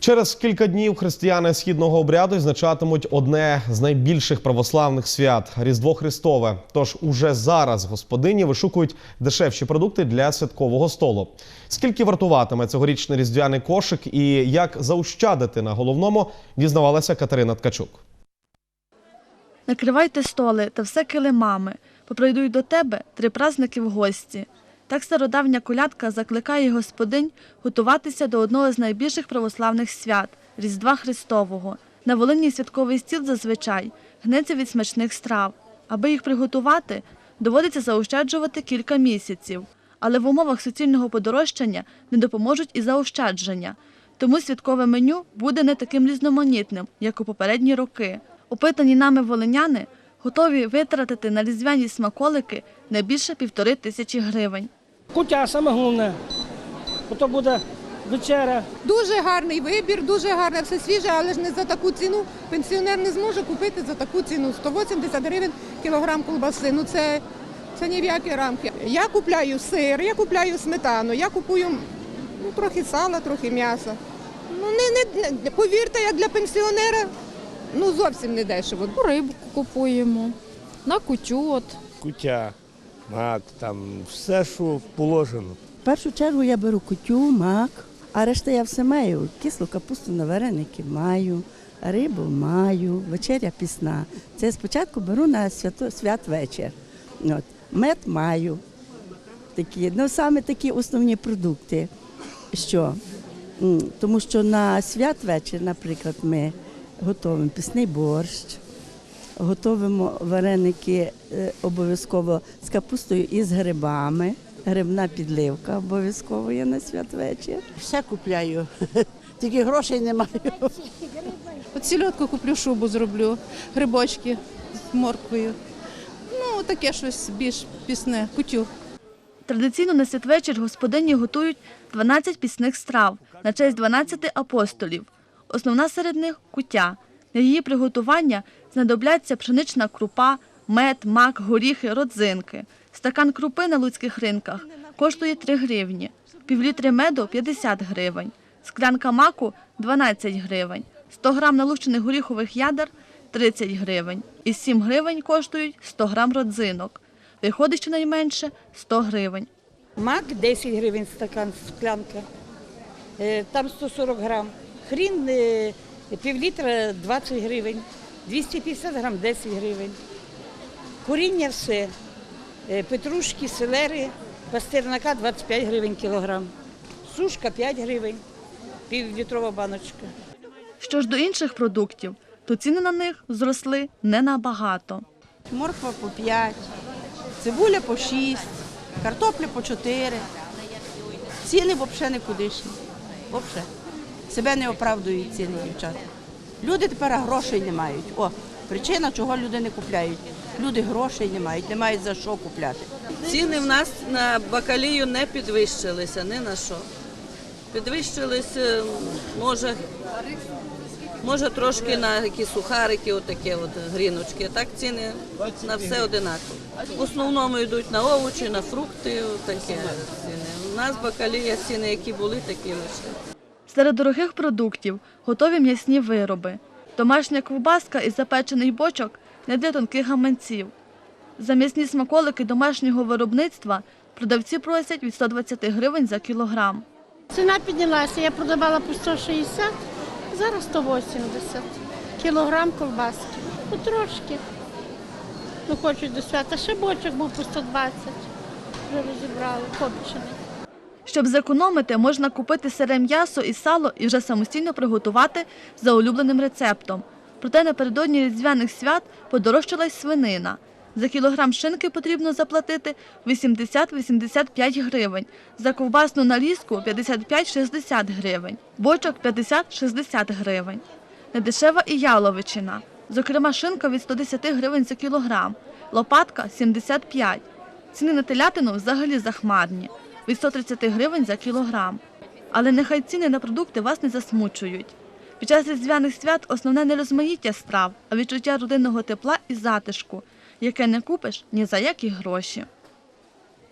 Через кілька днів християни східного обряду відзначатимуть одне з найбільших православних свят Різдво Христове. Тож уже зараз господині вишукують дешевші продукти для святкового столу. Скільки вартуватиме цьогорічний різдвяний кошик і як заощадити на головному, дізнавалася Катерина Ткачук. Накривайте столи та все килимами, бо прийдуть до тебе три праздники в гості. Так стародавня колядка закликає господинь готуватися до одного з найбільших православних свят Різдва Христового. На Волині святковий стіл зазвичай гнеться від смачних страв. Аби їх приготувати, доводиться заощаджувати кілька місяців. Але в умовах суцільного подорожчання не допоможуть і заощадження. Тому святкове меню буде не таким різноманітним, як у попередні роки. Опитані нами волиняни готові витратити на різдвяні смаколики не більше півтори тисячі гривень. Куття саме головне. Ото буде вечеря. Дуже гарний вибір, дуже гарне, все свіже, але ж не за таку ціну. Пенсіонер не зможе купити за таку ціну 180 гривень кілограм колбаси. Ну це, це ні в які рамки. Я купляю сир, я купляю сметану, я купую ну, трохи сала, трохи м'яса. Ну не, не, не повірте, як для пенсіонера, ну зовсім не дешево. Рибку купуємо, на кутю от. куття, мак, там все, що положено. В першу чергу я беру кутю, мак, а решта я все маю. Кислу капусту на вареники маю, рибу маю, вечеря пісна. Це я спочатку беру на свято, святвечір. От. Мед маю. Такі, ну, саме такі основні продукти. Що? Тому що на святвечір, наприклад, ми готуємо пісний борщ, готуємо вареники е, обов'язково з капустою і з грибами. Грибна підливка обов'язково є на святвечір. Все купляю, тільки грошей немає. От сільотку куплю, шубу зроблю, грибочки з морквою. Ну, таке щось більш пісне, кутю. Традиційно на святвечір господині готують 12 пісних страв на честь 12 апостолів. Основна серед них куття. Для її приготування знадобляться пшенична крупа, мед, мак, горіхи, родзинки. Стакан крупи на луцьких ринках коштує 3 гривні, півлітри меду 50 гривень, склянка маку 12 гривень, 100 грам налущених горіхових ядер 30 гривень і 7 гривень коштують 100 грам родзинок. Виходить щонайменше 100 гривень. Мак 10 гривень стакан, склянка. Е, Там 140 грам. Хрін півлітра 20 гривень. 250 грам 10 гривень. Коріння все. Е, Петрушки, селери, пастернака 25 гривень кілограм. Сушка 5 гривень, півлітрова баночка. Що ж до інших продуктів, то ціни на них зросли не набагато. Морква по 5, цибуля по 6, картопля по 4. Ціни взагалі не кудишні. Себе не оправдують ціни, дівчата. Люди тепер грошей не мають. О, причина, чого люди не купляють. Люди грошей не мають, не мають за що купляти. Ціни в нас на бакалію не підвищилися, ні на що. Підвищилися, може, може трошки на якісь сухарики, отакі от гріночки. Так ціни на все одинаково. В основному йдуть на овочі, на фрукти, такі ціни. У нас бакалія ціни, які були, такі лише. Серед дорогих продуктів готові м'ясні вироби. Домашня ковбаска із запечених бочок не для тонких гаманців. За м'ясні смаколики домашнього виробництва продавці просять від 120 гривень за кілограм. Ціна піднялася, я продавала по 160, зараз 180. Кілограм ковбаски. Потрошки. Ну, хочуть до свята. Ще бочок був по 120. Вже розібрали, копчений. Щоб зекономити, можна купити сире м'ясо і сало і вже самостійно приготувати за улюбленим рецептом. Проте напередодні різдвяних свят подорожчала й свинина. За кілограм шинки потрібно заплатити 80-85 гривень, за ковбасну налізку 55-60 гривень, бочок 50-60 гривень. Недешева і яловичина. Зокрема, шинка від 110 гривень за кілограм, лопатка 75. Ціни на телятину взагалі захмарні від 130 гривень за кілограм. Але нехай ціни на продукти вас не засмучують. Під час різдвяних свят основне не розмаїття страв, а відчуття родинного тепла і затишку, яке не купиш ні за які гроші.